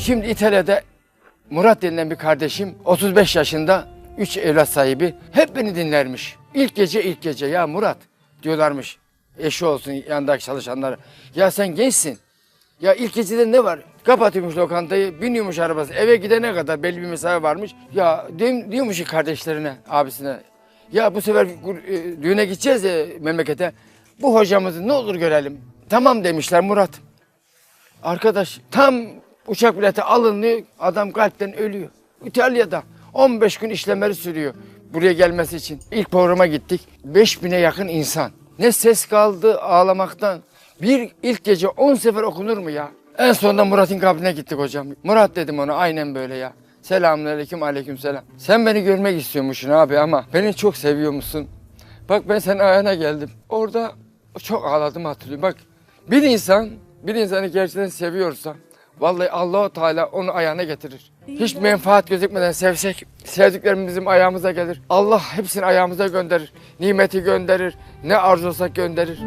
Şimdi İtalya'da Murat denilen bir kardeşim 35 yaşında 3 evlat sahibi hep beni dinlermiş. İlk gece ilk gece ya Murat diyorlarmış eşi olsun yanındaki çalışanlar. Ya sen gençsin. Ya ilk gecede ne var? Kapatıyormuş lokantayı, biniyormuş arabası. Eve gidene kadar belli bir mesafe varmış. Ya diyor- diyormuş ki kardeşlerine, abisine. Ya bu sefer e, düğüne gideceğiz ya memlekete. Bu hocamızı ne olur görelim. Tamam demişler Murat. Arkadaş tam uçak bileti alınıyor, adam kalpten ölüyor. İtalya'da 15 gün işlemleri sürüyor buraya gelmesi için. İlk programa gittik. 5000'e yakın insan. Ne ses kaldı ağlamaktan. Bir ilk gece 10 sefer okunur mu ya? En sonunda Murat'ın kabrine gittik hocam. Murat dedim ona aynen böyle ya. Selamünaleyküm aleyküm selam. Sen beni görmek istiyormuşsun abi ama beni çok seviyor musun? Bak ben senin ayağına geldim. Orada çok ağladım hatırlıyorum. Bak bir insan bir insanı gerçekten seviyorsa vallahi Allahu Teala onu ayağına getirir. Hiç menfaat gözükmeden sevsek sevdiklerimiz bizim ayağımıza gelir. Allah hepsini ayağımıza gönderir. Nimeti gönderir. Ne arzusak gönderir.